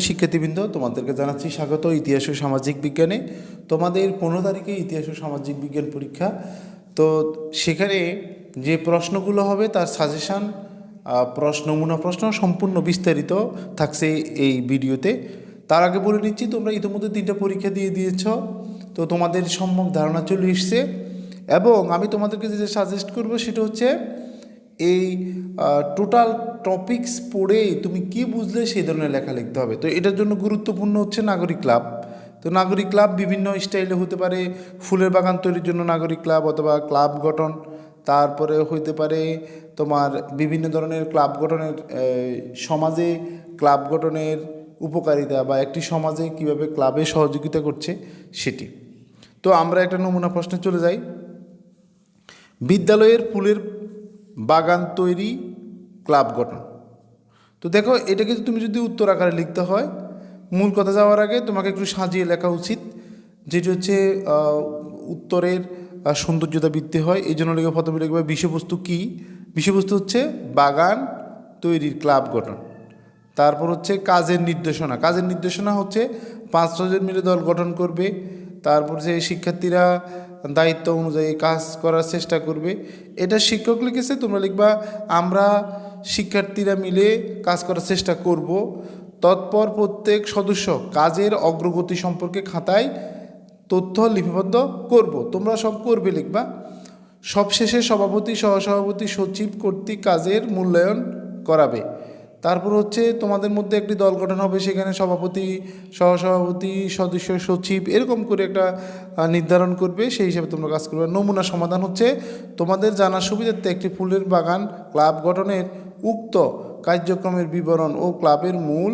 শিক্ষার্থীবৃন্দ, তোমাদেরকে জানাচ্ছি স্বাগত ইতিহাস ও সামাজিক বিজ্ঞানে। তোমাদের পনেরো তারিখে ইতিহাস ও সামাজিক বিজ্ঞান পরীক্ষা। তো সেখানে যে প্রশ্নগুলো হবে, তার সাজেশান প্রশ্ন, নমুনা প্রশ্ন সম্পূর্ণ বিস্তারিত থাকছে এই ভিডিওতে। তার আগে বলে নিচ্ছি, তোমরা ইতিমধ্যে তিনটা পরীক্ষা দিয়ে দিয়েছ। তো তোমাদের সম্যক ধারণা চলে এসছে। এবং আমি তোমাদেরকে যে সাজেস্ট করব, সেটা হচ্ছে এই টোটাল টপিকস পড়ে তুমি কি বুঝলে সেই ধরনের লেখা লিখতে হবে। তো এটার জন্য গুরুত্বপূর্ণ হচ্ছে নাগরিক ক্লাব তো নাগরিক ক্লাব বিভিন্ন স্টাইলে হতে পারে, ফুলের বাগান তৈরির জন্য নাগরিক ক্লাব অথবা ক্লাব গঠন। তারপরে হইতে পারে তোমার বিভিন্ন ধরনের ক্লাব গঠনের সমাজে ক্লাব গঠনের উপকারিতা বা একটি সমাজে কীভাবে ক্লাবে সহযোগিতা করছে সেটি। তো আমরা একটা নমুনা প্রশ্নে চলে যাই। বিদ্যালয়ের ফুলের বাগান তৈরি, ক্লাব গঠন। তো দেখো এটাকে তুমি যদি উত্তর আকারে লিখতে হয়, মূল কথা যাওয়ার আগে তোমাকে একটু সাজিয়ে লেখা উচিত, যেটি হচ্ছে উত্তরের সৌন্দর্যতা বৃদ্ধি হয়। এই জন্য লিখে প্রথমে লিখবে, বিষয়বস্তু কী? বিষয়বস্তু হচ্ছে বাগান তৈরির ক্লাব গঠন। তারপর হচ্ছে কাজের নির্দেশনা। কাজের নির্দেশনা হচ্ছে, পাঁচ ছজন মিলে দল গঠন করবে তারপর যে শিক্ষার্থীরা দায়িত্ব অনুযায়ী কাজ করার চেষ্টা করবে, এটা শিক্ষক লিখেছে, তোমরা লিখবা, আমরা শিক্ষার্থীরা মিলে কাজ করার চেষ্টা করব। তৎপর প্রত্যেক সদস্য কাজের অগ্রগতি সম্পর্কে খাতায় তথ্য লিপিবদ্ধ করব। তোমরা সব করবে লিখবা। সবশেষে সভাপতি, সহসভাপতি, সচিব কর্তৃক কাজের মূল্যায়ন করাবে। তারপর হচ্ছে তোমাদের মধ্যে একটি দল গঠন হবে, সেখানে সভাপতি, সহসভাপতি, সদস্য, সচিব এরকম করে একটা নির্ধারণ করবে, সেই হিসাবে তোমরা কাজ করবে। নমুনা সমাধান হচ্ছে তোমাদের জানার সুবিধার্থে একটি ফুলের বাগান ক্লাব গঠনের উক্ত কার্যক্রমের বিবরণ ও ক্লাবের মূল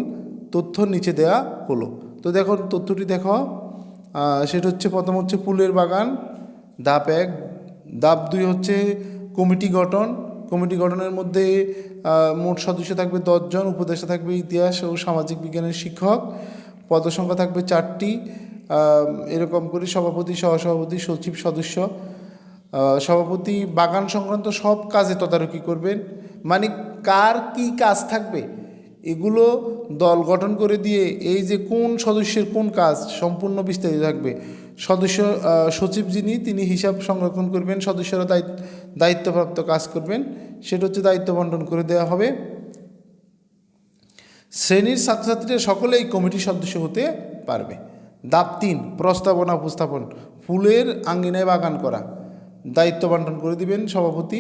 তথ্য নিচে দেওয়া হলো। তো দেখো, তথ্যটি দেখো। সেটা হচ্ছে প্রথম হচ্ছে ফুলের বাগান, ধাপ এক। ধাপ দুই হচ্ছে কমিটি গঠন। কমিটি গঠনের মধ্যে মোট সদস্য থাকবে দশজন, উপদেষ্টা থাকবে ইতিহাস ও সামাজিক বিজ্ঞানের শিক্ষক, পদসংখ্যা থাকবে চারটি এরকম করে সভাপতি, সহসভাপতি, সচিব, সদস্য। সভাপতি বাগান সংক্রান্ত সব কাজে তদারকি করবেন। মানে কার কি কাজ থাকবে, এগুলো দল গঠন করে দিয়ে এই যে কোন সদস্যের কোন কাজ সম্পূর্ণ বিস্তারিত থাকবে সদস্য সচিব যিনি তিনি হিসাব সংরক্ষণ করবেন সদস্যরা দায়িত্ব দায়িত্বপ্রাপ্ত কাজ করবেন। সেটা হচ্ছে দায়িত্ব বন্টন করে দেওয়া হবে। শ্রেণির ছাত্রছাত্রীরা সকলেই কমিটির সদস্য হতে পারবে। দাপ তিন প্রস্তাবনা উপস্থাপন। ফুলের আঙ্গিনায় বাগান করা। দায়িত্ব বন্টন করে দিবেন সভাপতি।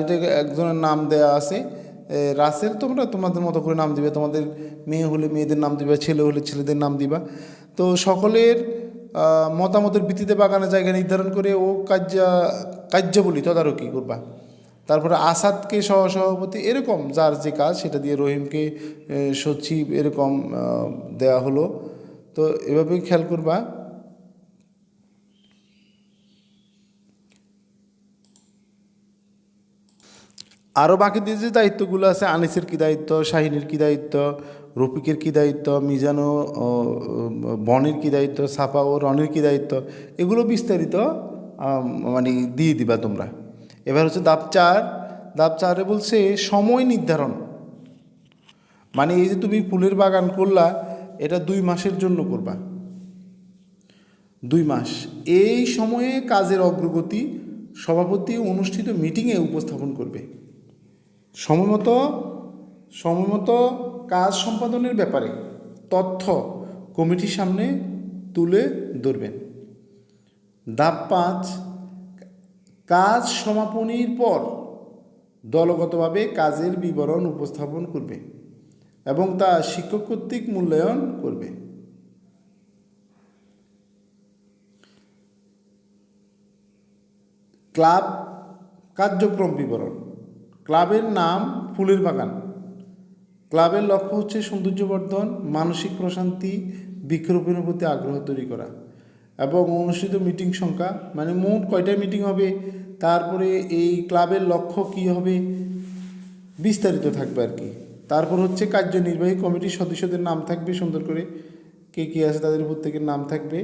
এটাকে একজনের নাম দেয়া আছে। এ, রাসেল তোমরা তোমাদের মতো করে নাম দিবে। তোমাদের মেয়ে হলে মেয়েদের নাম দিবা ছেলে হলে ছেলেদের নাম দিবা। তো সকলের মতামতের ভিত্তিতে বাগানে জায়গা নির্ধারণ করে ও কার্য কার্যাবলী তদারকি করবা। তারপরে আসাদকে সহসভাপতি, এরকম যার যে কাজ, সেটা দিয়ে রহিমকে সচিব এরকম দেয়া হলো। তো এভাবেই খেয়াল করবা। আরও বাকি যে দায়িত্বগুলো আছে, আনিসের কী দায়িত্ব, শাহিনের কী দায়িত্ব, রফিকের কী দায়িত্ব, মিজান বনের কী দায়িত্ব, সাফা ও রনির কী দায়িত্ব, এগুলো বিস্তারিত মানে দিয়ে দিবা তোমরা। এবার হচ্ছে দাপ চার। দাব চারে বলছে সময় নির্ধারণ। মানে এই যে তুমি ফুলের বাগান করলা, এটা দুই মাসের জন্য করবা। দুই মাস। এই সময়ে কাজের অগ্রগতি সভাপতি অনুষ্ঠিত মিটিংয়ে উপস্থাপন করবে। সময়মতো সময়মতো কাজ সম্পাদনের ব্যাপারে তথ্য কমিটির সামনে তুলে ধরবেন। ধাপ পাঁচ, কাজ সমাপনীর পর দলগতভাবে কাজের বিবরণ উপস্থাপন করবে এবং তা শিক্ষক কর্তৃক মূল্যায়ন করবে। ক্লাব কার্যক্রম বিবরণ। ক্লাবের নাম ফুলের বাগান। ক্লাবের লক্ষ্য হচ্ছে সৌন্দর্যবর্ধন, মানসিক প্রশান্তি, বৃক্ষরোপণের প্রতি আগ্রহ তৈরি করা এবং অনুষ্ঠিত মিটিং সংখ্যা মানে মোট কয়টা মিটিং হবে, তারপরে এই ক্লাবের লক্ষ্য কী হবে বিস্তারিত থাকবে আর কি। তারপর হচ্ছে কার্যনির্বাহী কমিটির সদস্যদের নাম থাকবে, সুন্দর করে কে কে আছে তাদের প্রত্যেকের নাম থাকবে।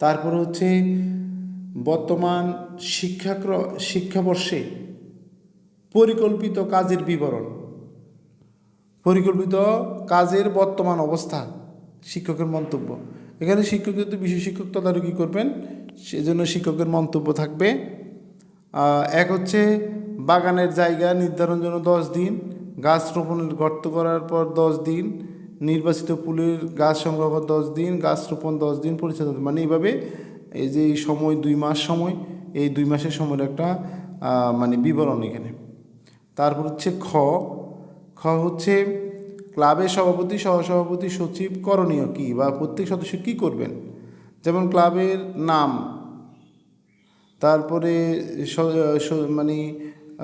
তারপর হচ্ছে বর্তমান শিক্ষাক্র, শিক্ষাবর্ষে পরিকল্পিত কাজের বিবরণ। পরিকল্পিত কাজের বর্তমান অবস্থা, শিক্ষকের মন্তব্য। এখানে শিক্ষক যদি বিশেষ শিক্ষক তদারকি করবেন, সেজন্য শিক্ষকের মন্তব্য থাকবে। এক হচ্ছে বাগানের জায়গা নির্ধারণ জন্য দশ দিন, গাছ রোপণের গর্ত করার পর দশ দিন, নির্বাচিত ফুলের গাছ সংগ্রহ দশ দিন, গাছ রোপণ দশ দিন পরিচর্যা মানে এইভাবে এই যে এই সময়, দুই মাস সময়, এই দুই মাসের সময়ের একটা মানে বিবরণ এখানে। তারপর হচ্ছে খ। খ হচ্ছে ক্লাবের সভাপতি, সহসভাপতি, সচিব, করণীয় কী বা প্রত্যেক সদস্য কী করবেন? যেমন ক্লাবের নাম। তারপরে মানে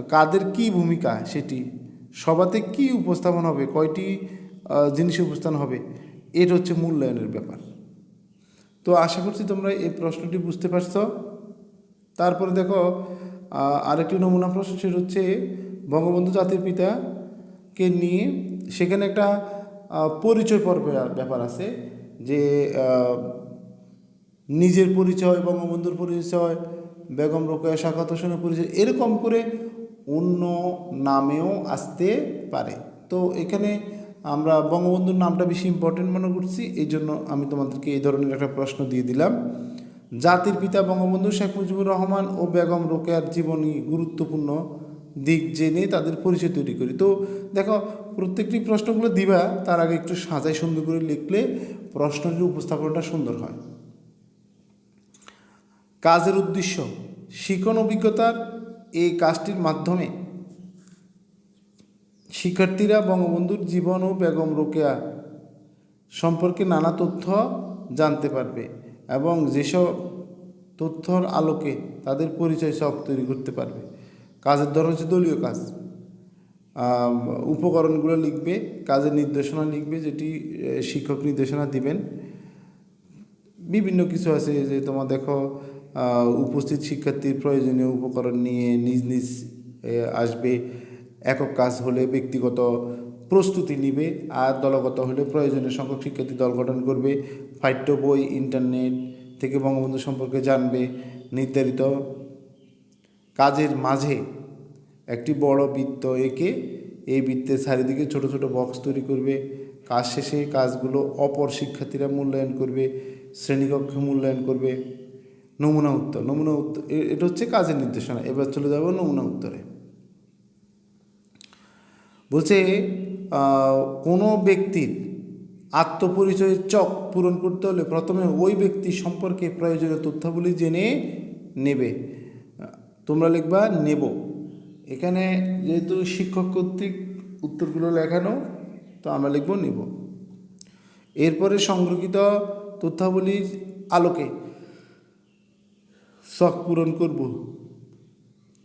কাদের কি ভূমিকা সেটি? সভাতে কি উপস্থাপন হবে? কয়টি জিনিস উপস্থান হবে? এটা হচ্ছে মূল্যায়নের ব্যাপার। তো আশা করছি তোমরা এই প্রশ্নটি বুঝতে পারছ। তারপরে দেখো আরেকটি নমুনা প্রশ্ন সেটা হচ্ছে, বঙ্গবন্ধু জাতির পিতাকে নিয়ে সেখানে একটা পরিচয় পর্বের ব্যাপার আছে যে নিজের পরিচয়, বঙ্গবন্ধুর পরিচয়, বেগম রোকেয়া শাখাত হোসেনের পরিচয় এরকম করে অন্য নামেও আসতে পারে। তো এখানে আমরা বঙ্গবন্ধুর নামটা বেশি ইম্পর্টেন্ট মনে করছি এই জন্য আমি তোমাদেরকে এই ধরনের একটা প্রশ্ন দিয়ে দিলাম। জাতির পিতা বঙ্গবন্ধু শেখ মুজিবুর রহমান ও বেগম রোকেয়ার জীবনী গুরুত্বপূর্ণ দিক জেনে তাদের পরিচয় তৈরি করি। তো দেখো, প্রত্যেকটি প্রশ্নগুলো দিবা, তার আগে একটু সাজাই সুন্দর করে লিখলে প্রশ্নটির উপস্থাপনটা সুন্দর হয়। কাজের উদ্দেশ্য শিক্ষণ অভিজ্ঞতার এই কাজটির মাধ্যমে শিক্ষার্থীরা, বঙ্গবন্ধুর জীবন ও বেগম রোকেয়া সম্পর্কে নানা তথ্য জানতে পারবে এবং যেসব তথ্যর আলোকে তাদের পরিচয় সব তৈরি করতে পারবে। কাজের ধরন হচ্ছে দলীয় কাজ। উপকরণগুলো লিখবে, কাজের নির্দেশনা লিখবে, যেটি শিক্ষক নির্দেশনা দিবেন। বিভিন্ন কিছু আছে যে তোমার দেখো উপস্থিত শিক্ষার্থীর প্রয়োজনীয় উপকরণ নিয়ে নিজ নিজ আসবে। একক কাজ হলে ব্যক্তিগত প্রস্তুতি নিবে, আর দলগত হলে প্রয়োজনীয় সংখ্যক শিক্ষার্থী দল গঠন করবে, পাঠ্য বই, ইন্টারনেট থেকে বঙ্গবন্ধু সম্পর্কে জানবে, নির্ধারিত কাজের মাঝে একটি বড় বৃত্ত এঁকে এই বৃত্তের চারিদিকে ছোট ছোট বক্স তৈরি করবে। কাজ শেষে কাজগুলো অপর শিক্ষার্থীরা মূল্যায়ন করবে, শ্রেণীকক্ষে মূল্যায়ন করবে। নমুনা উত্তর নমুনা উত্তর এটা হচ্ছে কাজের নির্দেশনা। এবার চলে যাব নমুনা উত্তরে। বলছে কোনো ব্যক্তির আত্মপরিচয়ের চক পূরণ করতে হলে প্রথমে ওই ব্যক্তি সম্পর্কে প্রয়োজনীয় তথ্যাবলী জেনে নেবে। তোমরা লিখবা নেব। এখানে যেহেতু শিক্ষক কর্তৃক উত্তরগুলো লেখানো, তো আমরা লিখব নেব। এরপরে সংরক্ষিত তথ্যাবলীর আলোকে শখ পূরণ করব।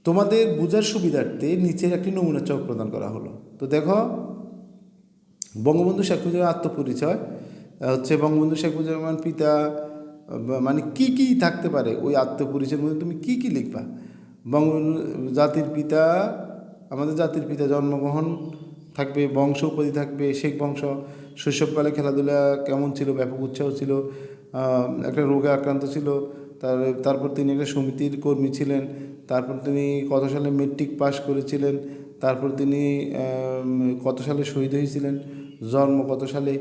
তোমাদের বোঝার সুবিধার্থে নিচের একটি নমুনা চক প্রদান করা হলো। তো দেখো, বঙ্গবন্ধু শেখ মুজিবের আত্মপরিচয় হচ্ছে বঙ্গবন্ধু শেখ মুজিবুর পিতা মানে কি কি থাকতে পারে ওই আত্মপরিচয়ের মধ্যে তুমি কি কি লিখবা? বঙ্গবন্ধু জাতির পিতা, আমাদের জাতির পিতা জন্মগ্রহণ থাকবে, বংশ উপাধি থাকবে, শেখ বংশ, শৈশবকালে খেলাধুলা কেমন ছিল, ব্যাপক উৎসাহ ছিল একটা রোগে আক্রান্ত ছিল, তার, তারপর তিনি একটা সমিতির কর্মী ছিলেন তারপর তিনি কত সালে মেট্রিক পাস করেছিলেন, তারপর তিনি কত সালে শহীদ হয়েছিলেন, জন্ম কত সালে,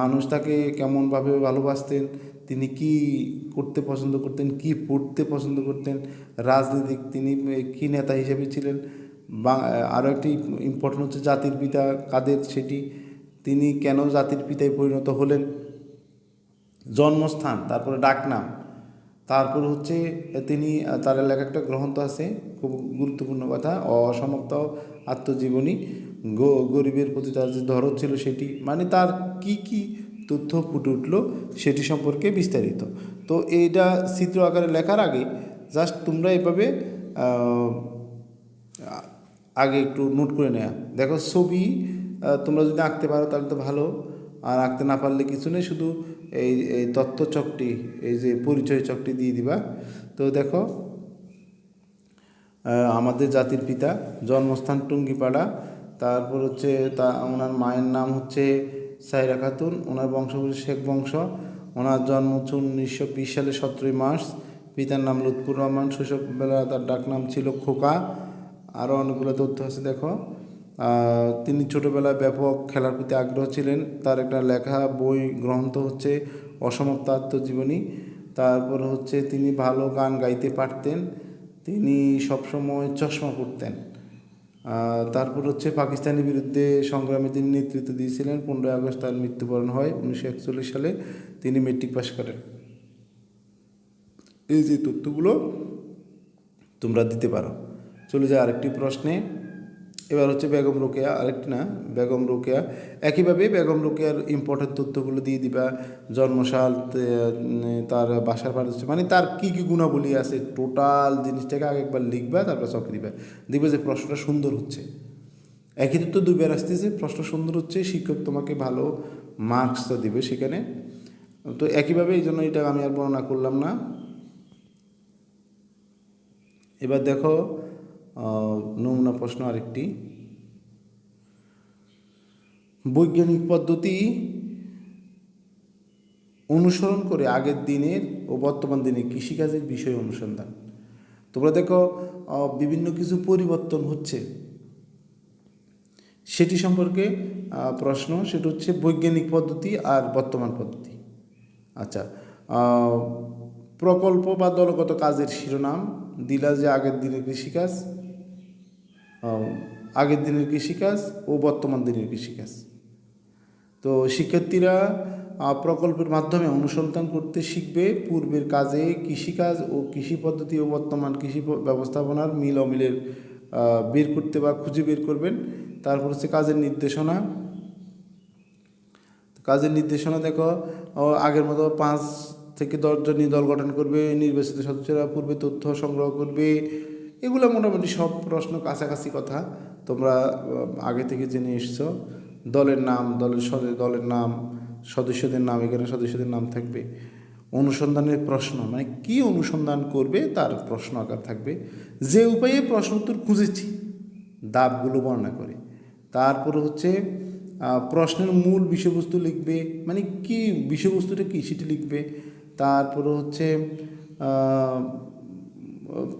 মানুষ তাকে কেমনভাবে ভালোবাসতেন, তিনি কি করতে পছন্দ করতেন, কি পড়তে পছন্দ করতেন, রাজনীতিক তিনি কি নেতা হিসেবে ছিলেন, বা আরও একটি ইম্পর্টেন্ট হচ্ছে জাতির পিতা কাদের সেটি, তিনি কেন জাতির পিতায় পরিণত হলেন, জন্মস্থান, তারপরে ডাকনাম তারপর হচ্ছে, তিনি তার লেখা একটা গ্রন্থ আছে, খুব গুরুত্বপূর্ণ কথা, অসমাপ্ত আত্মজীবনী, গ- গরিবের প্রতি তার যে দরদ ছিল সেটি মানে তার কি কি তথ্য ফুটে উঠল সেটি সম্পর্কে বিস্তারিত। তো এইটা চিত্র আকারে লেখার আগে জাস্ট তোমরা এভাবে আগে একটু নোট করে নেওয়া দেখো ছবি তোমরা যদি আঁকতে পারো তাহলে তো ভালো। আর আঁকতে না পারলে কিছু নেই, শুধু এই এই তথ্য চকটি এই যে পরিচয় চকটি দিয়ে দিবা। তো দেখো আমাদের জাতির পিতা জন্মস্থান টুঙ্গিপাড়া, তারপর হচ্ছে তা, ওনার মায়ের নাম হচ্ছে সাইরা খাতুন, ওনার বংশ শেখ বংশ, ওনার জন্ম হচ্ছে উনিশশো বিশ সালে সতেরোই মার্চ, পিতার নাম লুৎফুর রহমান শৈশববেলা তার ডাক নাম ছিল খোকা আরও অনেকগুলো তথ্য আছে, দেখো। তিনি ছোটবেলায় ব্যাপক খেলার প্রতি আগ্রহ ছিলেন। তার একটা লেখা, বই, গ্রন্থ হচ্ছে অসমাপ্ত আত্মজীবনী তারপর হচ্ছে তিনি ভালো গান গাইতে পারতেন। তিনি সবসময় চশমা পরতেন। তারপর হচ্ছে পাকিস্তানের বিরুদ্ধে সংগ্রামে তিনি নেতৃত্ব দিয়েছিলেন। পনেরোই আগস্ট তার মৃত্যুবরণ হয় উনিশশো একচল্লিশ সালে। তিনি মেট্রিক পাশ করেন। এই যে তথ্যগুলো তোমরা দিতে পারো। চলে যায় আরেকটি প্রশ্নে। এবার হচ্ছে বেগম রোকেয়া আরেকটি না, বেগম রোকেয়া। একইভাবে বেগম রোকেয়ার ইম্পর্টেন্ট তথ্যগুলো দিয়ে দিবা, জন্মসাল তার বাসার পারিশ্রমিক মানে তার কী কী গুণাবলী আছে টোটাল জিনিসটাকে আগে একবার লিখবা, তারপর চকে দিবা। দেখবে যে প্রশ্নটা সুন্দর হচ্ছে। একই তথ্য দুইবার আসতেছে, প্রশ্ন সুন্দর হচ্ছে, শিক্ষক তোমাকে ভালো মার্কস তো দিবে সেখানে। তো একইভাবে এই জন্য এটা আমি আর বর্ণনা করলাম না। এবার দেখো নমুনা প্রশ্ন আরেকটি। বৈজ্ঞানিক পদ্ধতি অনুসরণ করে আগের দিনের ও বর্তমান দিনের কৃষিকাজের বিষয় অনুসন্ধান। তোমরা দেখো বিভিন্ন কিছু পরিবর্তন হচ্ছে। সেটি সম্পর্কে প্রশ্ন, সেটা হচ্ছে বৈজ্ঞানিক পদ্ধতি আর বর্তমান পদ্ধতি। আচ্ছা প্রকল্প বা দলগত কাজের শিরোনাম, দিলা যে আগের দিনের কৃষিকাজ আগের দিনের কৃষিকাজ ও বর্তমান দিনের কৃষিকাজ। তো শিক্ষার্থীরা প্রকল্পের মাধ্যমে অনুসন্ধান করতে শিখবে পূর্বের কাজে কৃষিকাজ ও কৃষি পদ্ধতি ও বর্তমান কৃষি ব্যবস্থাপনার মিল অমিলের বের করতে বা খুঁজে বের করবেন। তারপর হচ্ছে কাজের নির্দেশনা। কাজের নির্দেশনা দেখো আগের মতো পাঁচ থেকে দশজন দল গঠন করবে, নির্বাচিত সদস্যরা পূর্বে তথ্য সংগ্রহ করবে এগুলো মোটামুটি সব প্রশ্ন কাছাকাছি কথা। তোমরা আগে থেকে জেনে এসছো, দলের নাম, দলের দলের নাম, সদস্যদের নাম, এখানে সদস্যদের নাম থাকবে। অনুসন্ধানের প্রশ্ন মানে কি অনুসন্ধান করবে তার প্রশ্ন আকার থাকবে। যে উপায়ে প্রশ্ন উত্তর খুঁজেছি দাবগুলো বর্ণনা করে। তারপরে হচ্ছে প্রশ্নের মূল বিষয়বস্তু লিখবে মানে কি বিষয়বস্তুটা কি সেটি লিখবে। তারপরে হচ্ছে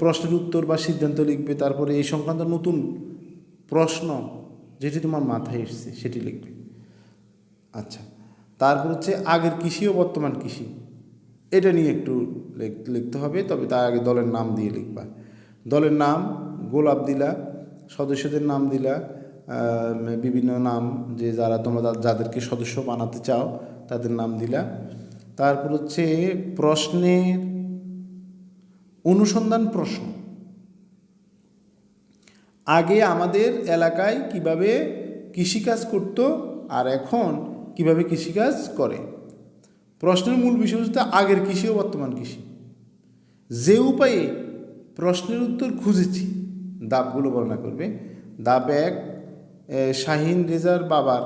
প্রশ্নের উত্তর বা সিদ্ধান্ত লিখবে, তারপরে এই সংক্রান্ত নতুন প্রশ্ন যেটি তোমার মাথায় এসছে সেটি লিখবে। আচ্ছা তারপর হচ্ছে আগের কৃষি ও বর্তমান কৃষি। এটা নিয়ে একটু লিখতে হবে, তবে তার আগে দলের নাম দিয়ে লিখবা। দলের নাম, গোলাপ দিলা, সদস্যদের নাম দিলা বিভিন্ন নাম যে যারা তোমরা যাদেরকে সদস্য বানাতে চাও, তাদের নাম দিলা। তারপর হচ্ছে প্রশ্নের অনুসন্ধান প্রশ্ন। আগে আমাদের এলাকায় কীভাবে কৃষিকাজ করত আর এখন কীভাবে কৃষিকাজ করে? প্রশ্নের মূল বিষয়বস্তু আগের কৃষি ও বর্তমান কৃষি। যে উপায়ে প্রশ্নের উত্তর খুঁজেছি দাবগুলো বর্ণনা করবে। দাব এক শাহিন রেজার বাবার।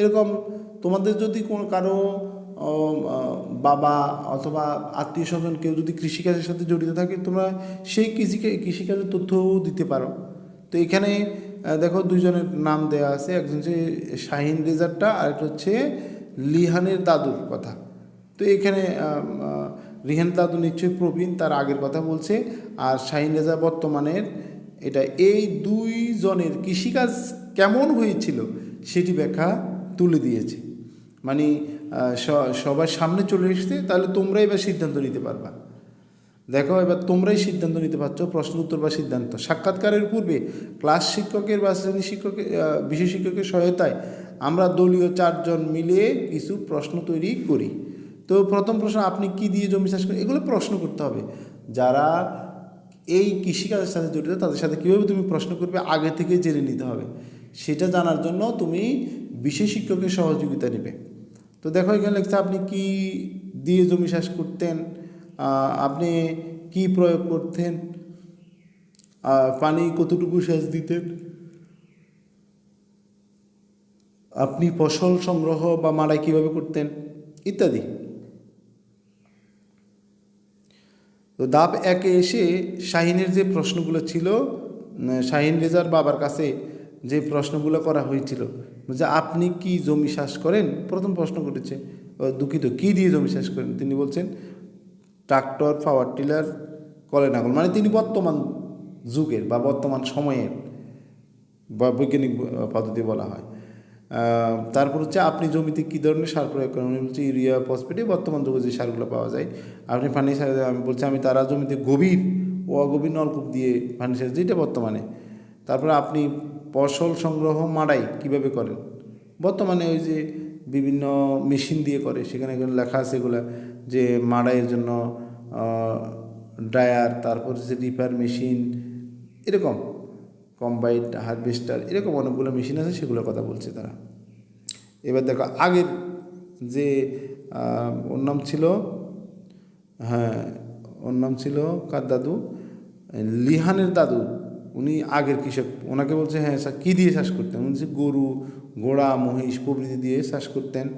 এরকম তোমাদের যদি কোনো কারও বাবা অথবা আত্মীয় স্বজন কেউ যদি কৃষিকাজের সাথে জড়িত থাকে, তোমরা সেই কৃষি, কৃষিকাজের তথ্যও দিতে পারো। তো এখানে দেখো দুজনের নাম দেওয়া আছে, একজন হচ্ছে শাহিন রেজারটা আর একটা হচ্ছে লিহানের দাদুর কথা। তো এখানে রিহান দাদু নিশ্চয়ই প্রবীণ, তার আগের কথা বলছে, আর শাহিন রেজা বর্তমানের, এটা এই দুই জনের কৃষিকাজ কেমন হয়েছিল সেটি ব্যাখ্যা তুলে দিয়েছে। মানে সবার সামনে চলে এসেছে, তাহলে তোমরাই এবার সিদ্ধান্ত নিতে পারবা। দেখো, এবার তোমরাই সিদ্ধান্ত নিতে পারছ, প্রশ্ন উত্তর বা সিদ্ধান্ত। সাক্ষাৎকারের পূর্বে ক্লাস শিক্ষকের বা শ্রেণি শিক্ষকের বিশেষ শিক্ষকের সহায়তায় আমরা দলীয় চারজন মিলে কিছু প্রশ্ন তৈরি করি। তো প্রথম প্রশ্ন, আপনি কি দিয়ে জমি চাষ করেন? এগুলো প্রশ্ন করতে হবে। যারা এই কৃষিকাজের সাথে জড়িত, তাদের সাথে কীভাবে তুমি প্রশ্ন করবে, আগে থেকে জেনে নিতে হবে। সেটা জানার জন্য তুমি বিশেষ শিক্ষকের সহযোগিতা নেবে। তো দেখো, এখানে লিখছে, আপনি কি দিয়ে জমি চাষ করতেন? আপনি কি প্রয়োগ করতেন? পানি কতটুকু সেচ দিতেন? আপনি ফসল সংগ্রহ বা মাড়াই কীভাবে করতেন? ইত্যাদি। তো দাব একে এসে শাহিনের যে প্রশ্নগুলো ছিল শাহিন রেজার বাবার কাছে যে প্রশ্নগুলো করা হয়েছিল, যে আপনি কি জমি চাষ করেন? প্রথম প্রশ্ন করেছে দুঃখিত, কি দিয়ে জমি চাষ করেন? তিনি বলছেন, ট্রাক্টর, পাওয়ার টিলার, কলে নাগল মানে তিনি বর্তমান যুগের বা বর্তমান সময়ের বা বৈজ্ঞানিক পদ্ধতি বলা হয়। তারপর হচ্ছে আপনি জমিতে কী ধরনের সার প্রয়োগ করেন? উনি বলছে ইউরিয়া, ফসফেটে বর্তমান যুগে যে সারগুলো পাওয়া যায়। আপনি পানি সার আমি বলছি আমি তারা জমিতে গভীর ও অগভীর নলকূপ দিয়ে পানি সার যেটা বর্তমানে। তারপরে আপনি ফসল সংগ্রহ, মাড়াই কীভাবে করেন? বর্তমানে ওই যে বিভিন্ন মেশিন দিয়ে করে, সেখানে লেখা আছে এগুলো, যে মাড়াইয়ের জন্য ড্রায়ার, তারপর হচ্ছে রিপার মেশিন, এরকম কম্বাইন্ড হারভেস্টার, এরকম অনেকগুলো মেশিন আছে, সেগুলোর কথা বলছে তারা। এবার দেখো, আগের যে ওর নাম ছিল হ্যাঁ ওর নাম ছিল কার দাদু? লিহানের দাদু। উনি আগের কৃষক, ওনাকে বলছে হ্যাঁ স্যার কী দিয়ে চাষ করতেন? উনি বলছে, গরু, ঘোড়া, মহিষ, প্রভৃতি দিয়ে চাষ করতেন।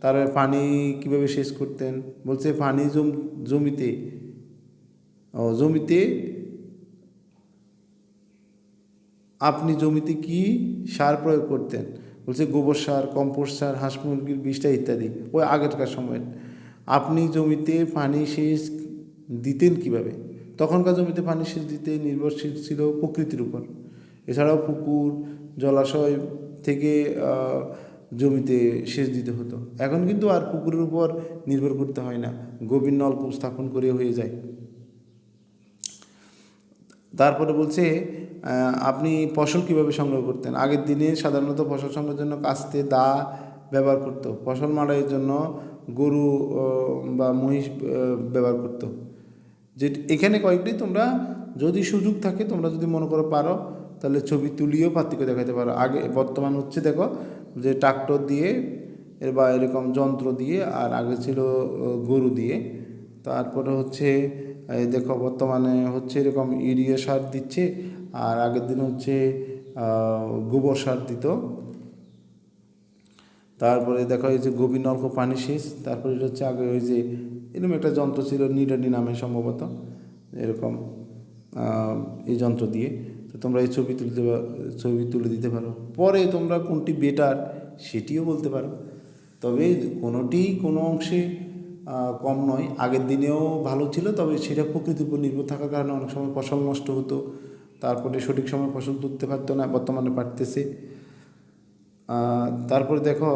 তারপরে পানি কীভাবে সেচ করতেন? বলছে, পানি জম, জমিতে, ও, জমিতে আপনি জমিতে কি সার প্রয়োগ করতেন? বলছে, গোবর সার, কম্পোস্ট সার, হাঁস মুরগির বিষটা ইত্যাদি। ওই আগেরকার সময়ের। আপনি জমিতে পানি সেচ দিতেন কীভাবে? তখনকার জমিতে পানি সেচ দিতে নির্ভরশীল ছিল প্রকৃতির উপর। এছাড়াও পুকুর, জলাশয় থেকে জমিতে সেচ দিতে হতো। এখন কিন্তু আর পুকুরের উপর নির্ভর করতে হয় না। গভীর নলকূপ স্থাপন করে হয়ে যায়। তারপরে বলছে আপনি ফসল কীভাবে সংগ্রহ করতেন? আগের দিনে সাধারণত ফসল সংগ্রহের জন্য কাস্তে, দা ব্যবহার করতো। ফসল মাড়াইয়ের জন্য গরু বা মহিষ ব্যবহার করতো। যে এখানে কয়েকটি তোমরা যদি সুযোগ থাকে, তোমরা যদি মনে করো পারো, তাহলে ছবি তুলিও পার্থক্য দেখাতে পারো। আগে বর্তমান হচ্ছে দেখো যে ট্রাক্টর দিয়ে এর বা এরকম যন্ত্র দিয়ে, আর আগে ছিল গরু দিয়ে। তারপরে হচ্ছে দেখো বর্তমানে হচ্ছে এরকম ইউরিয়া সার দিচ্ছে, আর আগের দিন হচ্ছে গোবর সার দিত। তারপরে দেখা যে গভীর নলকূপ পানি সেচ তারপরে এটা হচ্ছে আগে ওই যে এরকম একটা যন্ত্র ছিল নিডানি নামে সম্ভবত, এরকম এই যন্ত্র দিয়ে। তো তোমরা এই ছবি তুলতে ছবি তুলে দিতে পারো। পরে তোমরা কোনটি বেটার সেটিও বলতে পারো। তবে কোনোটি কোনো অংশে কম নয়। আগের দিনেও ভালো ছিল, তবে সেটা প্রকৃতির উপর নির্ভর থাকার কারণে অনেক সময় ফসল নষ্ট হতো। তারপরে সঠিক সময় ফসল তুলতে পারতো না, বর্তমানে পারতেছে। তারপরে দেখো,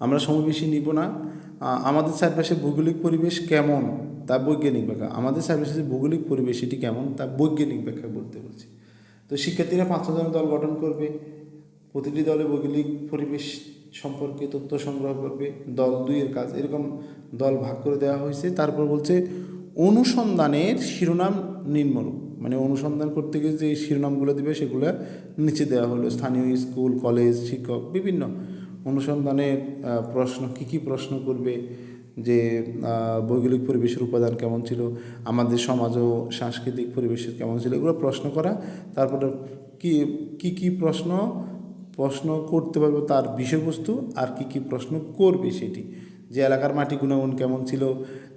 আমরা সময় বেশি নিব না। আমাদের চারপাশে ভৌগোলিক পরিবেশ কেমন? তা বৈজ্ঞানিক ব্যাখ্যা। আমাদের চারপাশে যে ভৌগোলিক পরিবেশ, এটি কেমন? তা বৈজ্ঞানিক ব্যাখ্যা বলতে বলছি। তো শিক্ষার্থীরা পাঁচ জন দল গঠন করবে। প্রতিটি দলে ভৌগোলিক পরিবেশ সম্পর্কে তথ্য সংগ্রহ করবে। দল দুইয়ের কাজ, এরকম দল ভাগ করে দেওয়া হয়েছে। তারপর বলছে, অনুসন্ধানের শিরোনাম নিম্নরূপ। মানে অনুসন্ধান করতে গিয়ে যে শিরোনামগুলো দিবে, সেগুলো নিচে দেওয়া হলো। স্থানীয় স্কুল, কলেজ, শিক্ষক, বিভিন্ন অনুসন্ধানের প্রশ্ন, কি কি প্রশ্ন করবে, যে ভৌগোলিক পরিবেশের উপাদান কেমন ছিল, আমাদের সমাজ ও সাংস্কৃতিক পরিবেশের কেমন ছিল, এগুলো প্রশ্ন করা। তারপরে কি কি কি প্রশ্ন প্রশ্ন করতে পারবে তার বিষয়বস্তু, আর কি কি প্রশ্ন করবে সেটি। যে এলাকার মাটি গুণাগুণ কেমন ছিল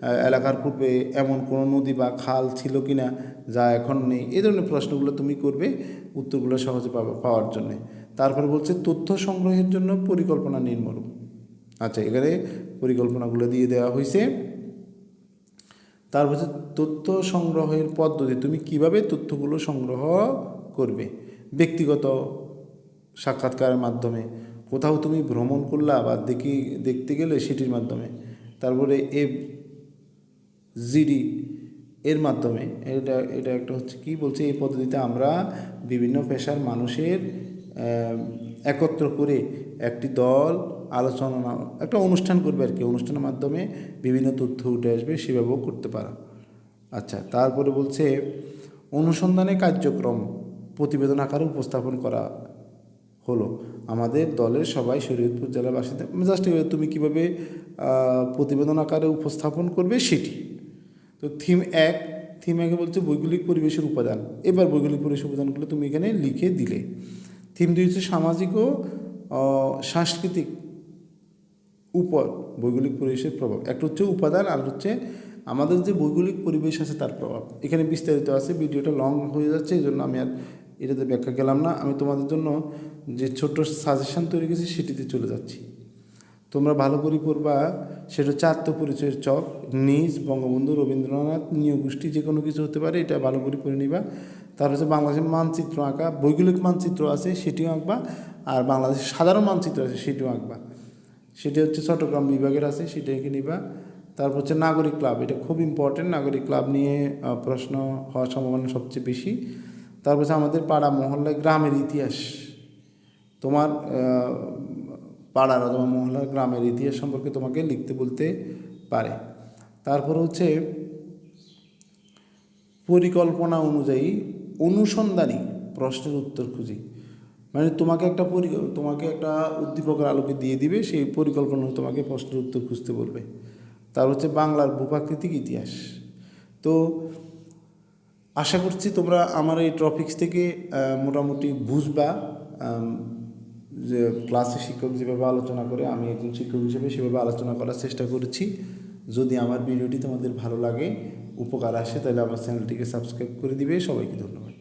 এলাকার পূর্বে এমন কোনো নদী বা খাল ছিল কি না যা এখন নেই? এই ধরনের প্রশ্নগুলো তুমি করবে উত্তরগুলো সহজে পাওয়ার জন্যে। তারপর বলছে, তথ্য সংগ্রহের জন্য পরিকল্পনা নির্মল। আচ্ছা এখানে পরিকল্পনাগুলো দিয়ে দেওয়া হয়েছে তারপর হচ্ছে তথ্য সংগ্রহের পদ্ধতি, তুমি কীভাবে তথ্যগুলো সংগ্রহ করবে? ব্যক্তিগত সাক্ষাৎকারের মাধ্যমে। কোথাও তুমি ভ্রমণ করলা বা দেখি, দেখতে গেলে সেটির মাধ্যমে। তারপরে, এ জিডি এর মাধ্যমে। এটা এটা একটা হচ্ছে কি বলছে, এই পদ্ধতিতে আমরা বিভিন্ন পেশার মানুষের একত্র করে একটি দল আলোচনা, একটা অনুষ্ঠান করবে আর কি। অনুষ্ঠানের মাধ্যমে বিভিন্ন তথ্য উঠে আসবে, সেভাবেও করতে পারো। আচ্ছা তারপরে বলছে, অনুসন্ধানে কার্যক্রম প্রতিবেদন আকারে উপস্থাপন করা হলো। আমাদের দলের সবাই শরীয়তপুর জেলার বাসিন্দা জাস্ট তুমি কীভাবে প্রতিবেদন আকারে উপস্থাপন করবে সেটি। তো থিম এক থিম একে বলছে ভৌগোলিক পরিবেশের উপাদান। এবার ভৌগোলিক পরিবেশের উপাদানগুলো তুমি এখানে লিখে দিলে। থিম দুই হচ্ছে সামাজিক ও সাংস্কৃতিক উপর ভৌগোলিক পরিবেশের প্রভাব। একটা হচ্ছে উপাদান, আর হচ্ছে আমাদের যে ভৌগোলিক পরিবেশ আছে তার প্রভাব। এখানে বিস্তারিত আছে, ভিডিওটা লং হয়ে যাচ্ছে, এই জন্য আমি আর এটাতে ব্যাখ্যা গেলাম না। আমি তোমাদের জন্য যে ছোট্ট সাজেশন তৈরি করেছি, সেটিতে চলে যাচ্ছি। তোমরা ভালো করে পড়বা। সেটা হচ্ছে পরিচয়ের চক। নিজ বঙ্গবন্ধু রবীন্দ্রনাথ নিয় গোষ্ঠী যে কোনো কিছু হতে পারে, এটা ভালো করে পড়ে নিবা। তারপর হচ্ছে বাংলাদেশের মানচিত্র আঁকা, ভৌগোলিক মানচিত্র আছে, সেটিও আঁকবা। আর বাংলাদেশের সাধারণ মানচিত্র আছে, সেটিও আঁকবা। সেটি হচ্ছে চট্টগ্রাম বিভাগের আছে, সেটা এঁকে নিবা। তারপর হচ্ছে নাগরিক ক্লাব, এটা খুব ইম্পর্টেন্ট নাগরিক ক্লাব নিয়ে প্রশ্ন হওয়ার সম্ভাবনা সবচেয়ে বেশি। তারপর হচ্ছে আমাদের পাড়া মহল্লায় গ্রামের ইতিহাস। তোমার পাড়ার অথবা মহল্লার গ্রামের ইতিহাস সম্পর্কে তোমাকে লিখতে বলতে পারে। তারপর হচ্ছে, পরিকল্পনা অনুযায়ী অনুসন্ধানী প্রশ্নের উত্তর খুঁজি। মানে তোমাকে একটা পরি, তোমাকে একটা উদ্দীপকের আলোকে দিয়ে দিবে, সেই পরিকল্পনা তোমাকে প্রশ্নের উত্তর খুঁজতে বলবে। তার হচ্ছে বাংলার ভূপ্রাকৃতিক ইতিহাস। তো আশা করছি তোমরা আমার এই টপিক্স থেকে মোটামুটি বুঝবা। যে ক্লাসে শিক্ষক যেভাবে আলোচনা করে, আমি একজন শিক্ষক হিসেবে সেভাবে আলোচনা করার চেষ্টা করেছি। যদি আমার ভিডিওটি তোমাদের ভালো লাগে, উপকার আসে, তাহলে আমার চ্যানেলটিকে সাবস্ক্রাইব করে দিবে। সবাইকে ধন্যবাদ।